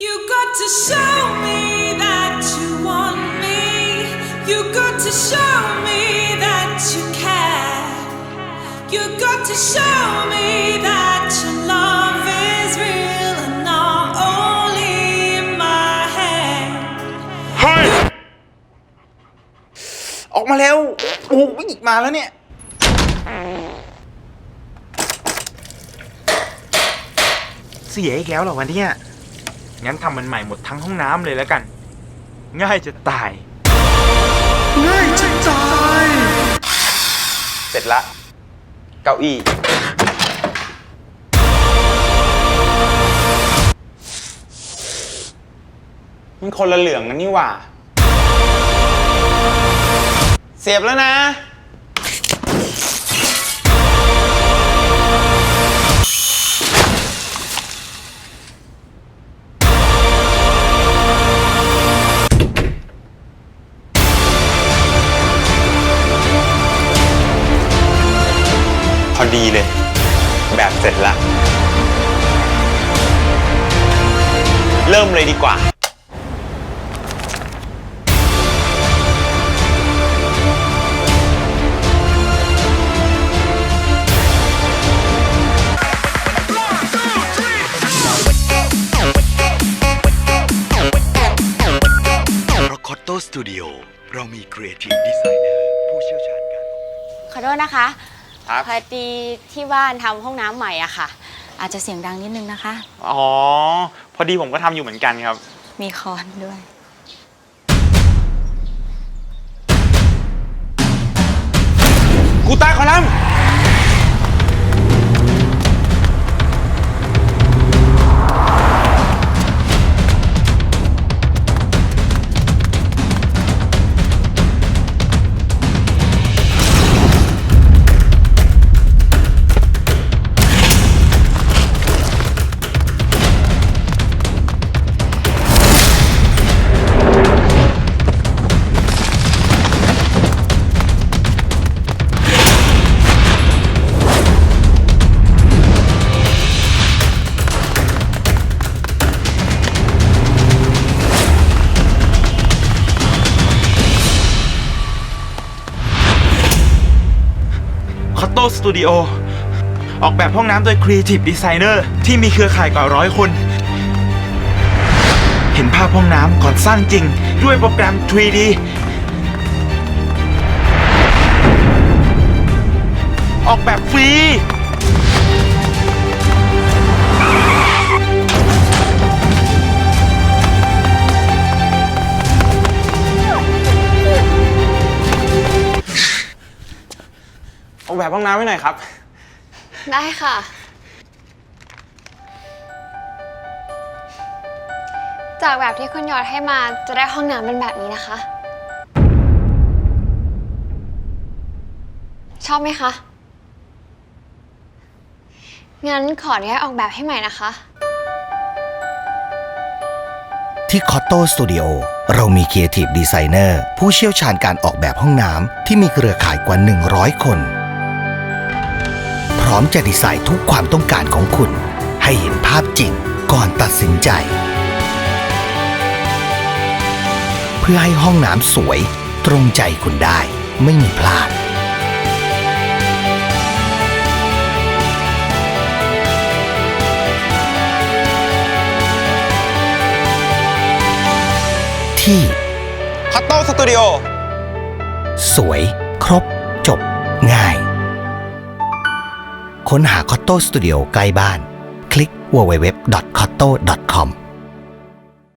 You got to show me that you want me. You got to show me that you care. You got to show me that your love is real and not only in my head. เฮ้ยออกมาแล้ว โอ้โหมาแล้วเนี่ย เสียอีกแล้วเหรอวันนี้ งั้นทำมันใหม่หมดทั้งห้องน้ำเลยแล้วกัน ง่ายจะตาย ง่ายจะตาย เสร็จละ เก้าอี้ มันคนละเหลืองกันนี่หว่า เสียบแล้วนะ อดีเลย แบบเสร็จละ เริ่มเลยดีกว่า เพราะคอตโตสตูดิโอเรามีครีเอทีฟดีไซเนอร์ผู้เชี่ยวชาญการ ขอโทษนะคะ ครับ พอดีที่บ้านทำห้องน้ำใหม่อะค่ะ อาจจะเสียงดังนิดนึงนะคะ อ๋อ พอดีผมก็ทำอยู่เหมือนกันครับ มีคอนด้วย กูตาคอลัมน์ คอตโตสตูดิโอออกแบบห้องน้ำโดย Creative Designer ที่มีเครือข่ายกว่าร้อยคน เห็นภาพห้องน้ำก่อนสร้างจริง ด้วยโปรแกรม 3D ออกแบบฟรี ออกแบบห้องน้ำไว้หน่อยครับ ได้ค่ะ จากแบบที่คุณยอดให้มาจะได้ห้องน้ำเป็นแบบนี้นะคะ ชอบไหมคะ งั้นขออนุญาตออกแบบให้ใหม่นะคะ ที่ c o t t o Studio เรามี Creative Designer ผู้เชี่ยวชาญการออกแบบห้องน้ำที่มีเครือข่ายกว่า 100 คนพ ร้อมจะดีไซน์ทุกความต้องการของคุณ ให้เห็นภาพจริงก่อนตัดสินใจ เพื่อให้ห้องน้ำสวยตรงใจคุณได้ไม่มีพลาด ที่คอตโตสตูดิโอ สวยครบจบง่าย ค้นหา c o t t o Studio ใกล้บ้าน คลิก www.cotto.com